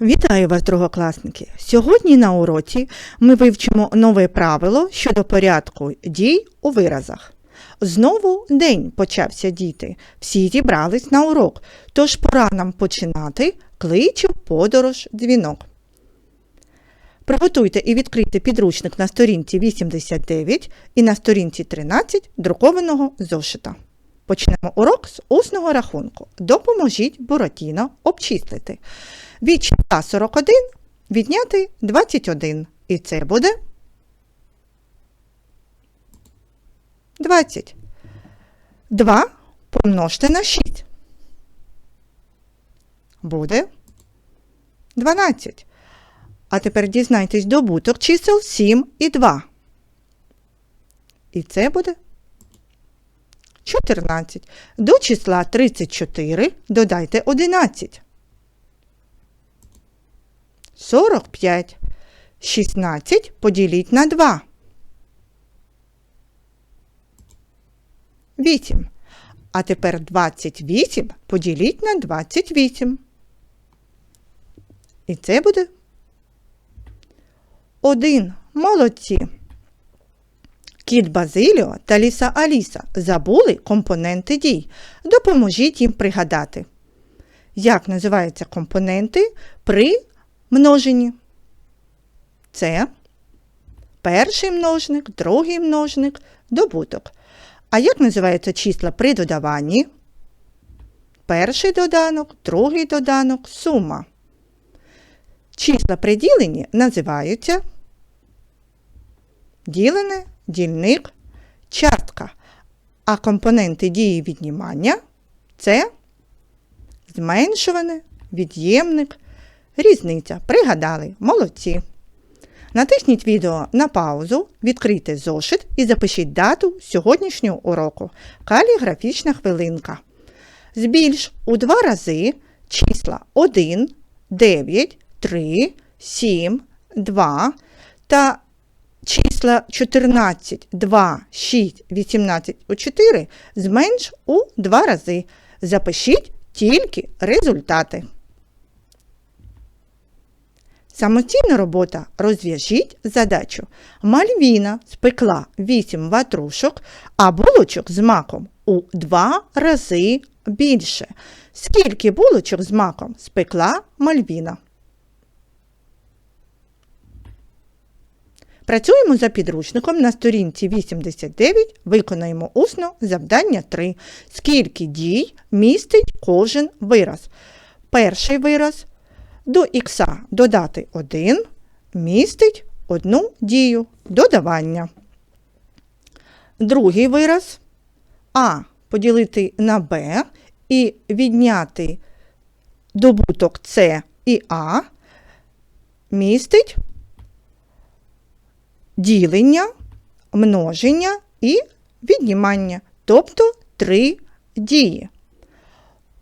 Вітаю вас, другокласники! Сьогодні на уроці ми вивчимо нове правило щодо порядку дій у виразах. Знову день почався діти. Всі зібрались на урок, тож пора нам починати кличу подорож дзвінок. Приготуйте і відкрийте підручник на сторінці 89 і на сторінці 13 друкованого зошита. Почнемо урок з усного рахунку. Допоможіть Буратіно обчислити. Від числа 41 відняти 21. І це буде 20. 2 помножте на 6. Буде 12. А тепер дізнайтесь добуток чисел 7 і 2. І це буде 14. До числа 34 додайте 11. 45. 16 поділіть на 2. 8. А тепер 28 поділіть на 28. І це буде 1. Молодці. Кіт Базиліо та ліса Аліса забули компоненти дій. Допоможіть їм пригадати. Як називаються компоненти при множенні? Це перший множник, другий множник, добуток. А як називаються числа при додаванні? Перший доданок, другий доданок, сума. Числа при діленні називаються ділене, дільник, частка. А компоненти дії віднімання це зменшуване, від'ємник, різниця. Пригадали, молодці. Натисніть відео на паузу, відкрийте зошит і запишіть дату сьогоднішнього уроку. Каліграфічна хвилинка. Збільш у два рази числа 1, 9, 3, 7, 2 та числа 14, 2, 6, 18 у 4 зменш у два рази. Запишіть тільки результати. Самостійна робота розв'яжіть задачу. Мальвіна спекла 8 ватрушок, а булочок з маком у 2 рази більше. Скільки булочок з маком спекла Мальвіна? Працюємо за підручником на сторінці 89, виконаємо усно завдання 3. Скільки дій містить кожен вираз? Перший вираз до х додати 1 містить одну дію додавання. Другий вираз А поділити на Б і відняти добуток С і А містить ділення, множення і віднімання, тобто три дії.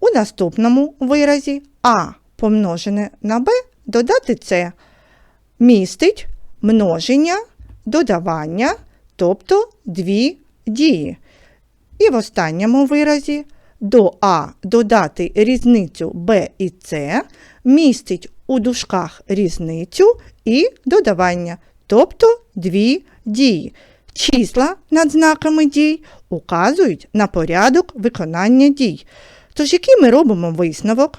У наступному виразі А помножене на Б додати С містить множення, додавання, тобто дві дії. І в останньому виразі до А додати різницю Б і С містить у дужках різницю і додавання, тобто дві дії. Числа над знаками дій указують на порядок виконання дій. Тож, який ми робимо висновок?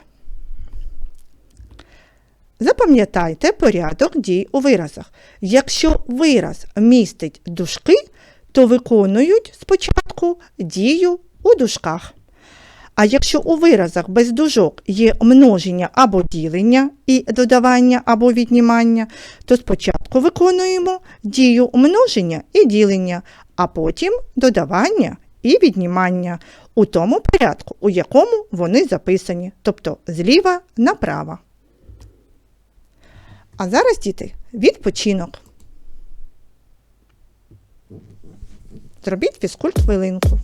Запам'ятайте порядок дій у виразах. Якщо вираз містить дужки, то виконують спочатку дію у дужках. А якщо у виразах без дужок є множення або ділення і додавання або віднімання, то спочатку виконуємо дію множення і ділення, а потім додавання і віднімання у тому порядку, у якому вони записані, тобто зліва направо. А зараз, діти, відпочинок. Зробіть фізкульт хвилинку.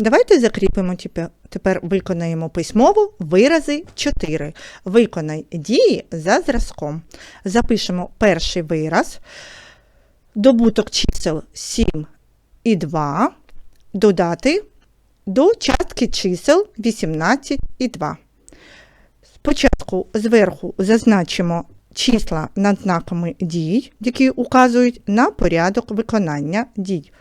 Давайте закріпимо тепер, виконаємо письмово вирази 4. Виконай дії за зразком. Запишемо перший вираз. Добуток чисел 7 і 2 додати до частки чисел 18 і 2. Спочатку зверху зазначимо числа над знаками дій, які указують на порядок виконання дій.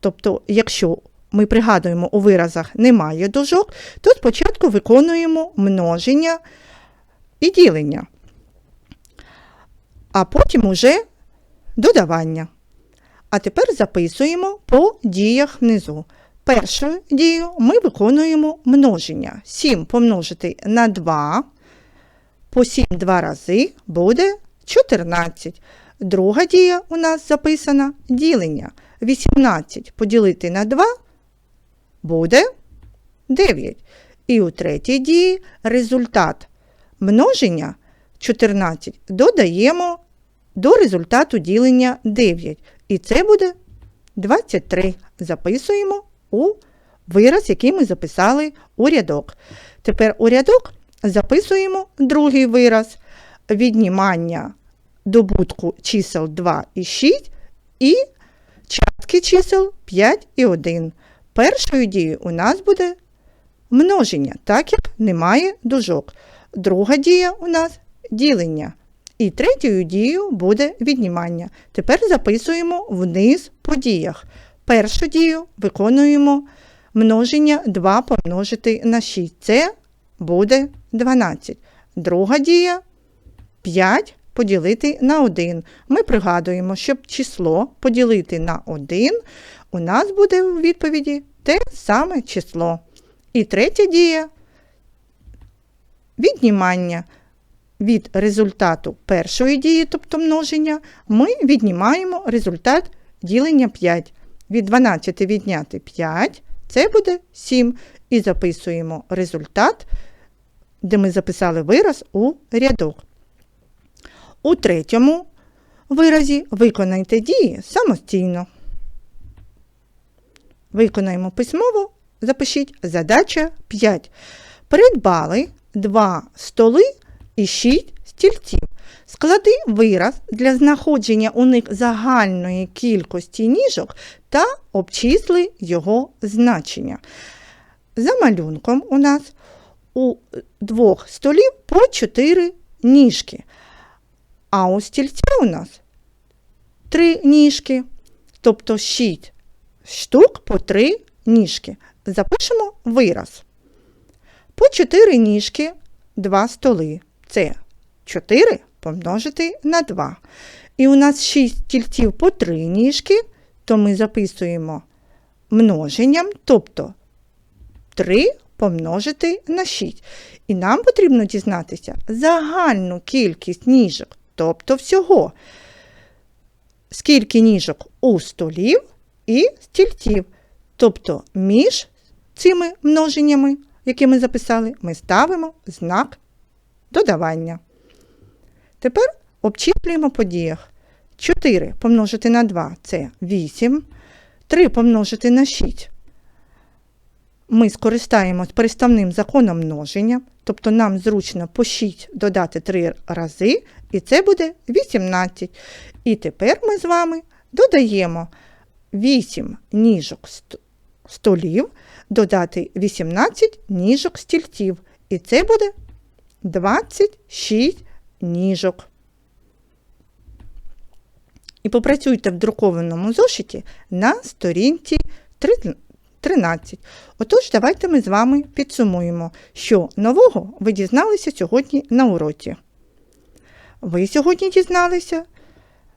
Тобто, якщо ми пригадуємо, у виразах немає дужок, то спочатку виконуємо множення і ділення, а потім уже додавання. А тепер записуємо по діях внизу. Першу дію ми виконуємо множення. 7 помножити на 2, по 7 два рази буде 14. Друга дія у нас записана ділення. 18 поділити на 2 буде 9. І у третій дії результат множення 14 додаємо до результату ділення 9. І це буде 23. Записуємо у вираз, який ми записали у рядок. Тепер у рядок записуємо другий вираз віднімання добутку чисел 2 і 6 і частки чисел 5 і 1. Першою дією у нас буде множення, так як немає дужок. Друга дія у нас ділення. І третьою дією буде віднімання. Тепер записуємо вниз по діях. Першу дію виконуємо множення 2 помножити на 6. Це буде 12. Друга дія 5 поділити на 1. Ми пригадуємо, щоб число поділити на 1, у нас буде у відповіді те саме число. І третя дія віднімання. Від результату першої дії, тобто множення, ми віднімаємо результат ділення 5. Від 12 відняти 5, це буде 7. І записуємо результат, де ми записали вираз у рядок. У третьому виразі виконайте дії самостійно. Виконаємо письмово, запишіть задача 5. Придбали 2 столи і 6 стільців. Склади вираз для знаходження у них загальної кількості ніжок та обчисли його значення. За малюнком у нас у двох столів по 4 ніжки. А у стільця у нас 3 ніжки, тобто 6 штук по 3 ніжки. Запишемо вираз. По 4 ніжки, 2 столи. Це 4 помножити на 2. І у нас 6 стільців по 3 ніжки, то ми записуємо множенням, тобто 3 помножити на 6. І нам потрібно дізнатися загальну кількість ніжок, тобто всього, скільки ніжок у столів і стільців. Тобто між цими множеннями, які ми записали, ми ставимо знак додавання. Тепер обчислюємо по діях. 4 помножити на 2 це 8. 3 помножити на 6. Ми скористаємось переставним законом множення, тобто нам зручно по 6 додати 3 рази, і це буде 18. І тепер ми з вами додаємо 8 ніжок столів, додати 18 ніжок стільців. І це буде 26 ніжок. І попрацюйте в друкованому зошиті на сторінці 13. Отож, давайте ми з вами підсумуємо, що нового ви дізналися сьогодні на уроці. Ви сьогодні дізналися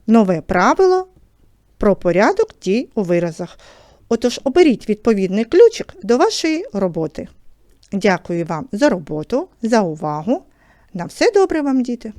нове правило про порядок дій у виразах. Отож, оберіть відповідний ключик до вашої роботи. Дякую вам за роботу, за увагу. На все добре вам, діти!